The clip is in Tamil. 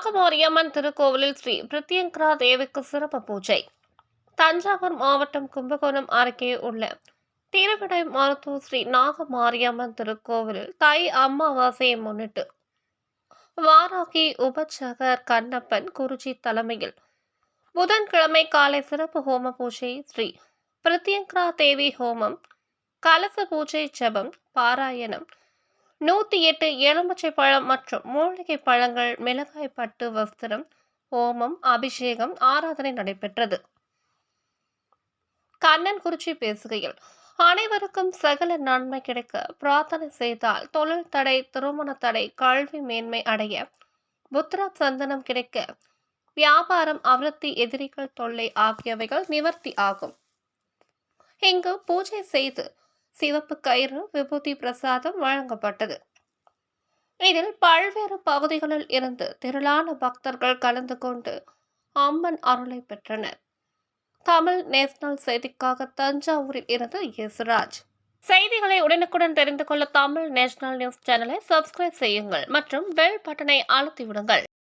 நாகமாரியம்மன் திருக்கோவிலில் ஸ்ரீ பிரத்யங்கரா தேவிக்கு சிறப்பு பூஜை. தஞ்சாவூர் மாவட்டம் கும்பகோணம் அருகே உள்ள திருவிடை மருத்துவ ஸ்ரீ நாகமாரியம்மன் திருக்கோவிலில் தை அமாவாசையை முன்னிட்டு வாராகி உபச்சகர் கண்ணப்பன் குருஜி தலைமையில் புதன்கிழமை காலை சிறப்பு ஹோம பூஜை ஸ்ரீ பிரத்யங்கரா தேவி ஹோமம் கலச பூஜை ஜபம் பாராயணம் நூத்தி எட்டு எலுமிச்சை பழம் மற்றும் மூலிகை பழங்கள் மிளகாய் பட்டு வஸ்திரம் ஹோமம் அபிஷேகம் ஆராதனை நடைபெற்றது. கண்ணன் குறிச்சி பேசுகையில் அனைவருக்கும் சகல நன்மை கிடைக்க பிரார்த்தனை செய்தால் தொழில் தடை திருமண தடை கல்வி மேன்மை அடைய புத்திர சந்தனம் கிடைக்க வியாபாரம் அவிருத்தி எதிரிகள் தொல்லை ஆகியவைகள் நிவர்த்தி ஆகும். இங்கு பூஜை செய்து சிவப்பு கயிறு விபூதி பிரசாதம் வழங்கப்பட்டது. இதில் பல்வேறு பகுதிகளில் இருந்து திரளான பக்தர்கள் கலந்து கொண்டு அம்மன் அருளை பெற்றனர். தமிழ் நேஷனல் செய்திக்காக தஞ்சாவூரில் இருந்து யசுராஜ். செய்திகளை உடனுக்குடன் தெரிந்து கொள்ள தமிழ் நேஷனல் நியூஸ் சேனலை சப்ஸ்கிரைப் செய்யுங்கள் மற்றும் பெல் பட்டனை அழுத்தி விடுங்கள்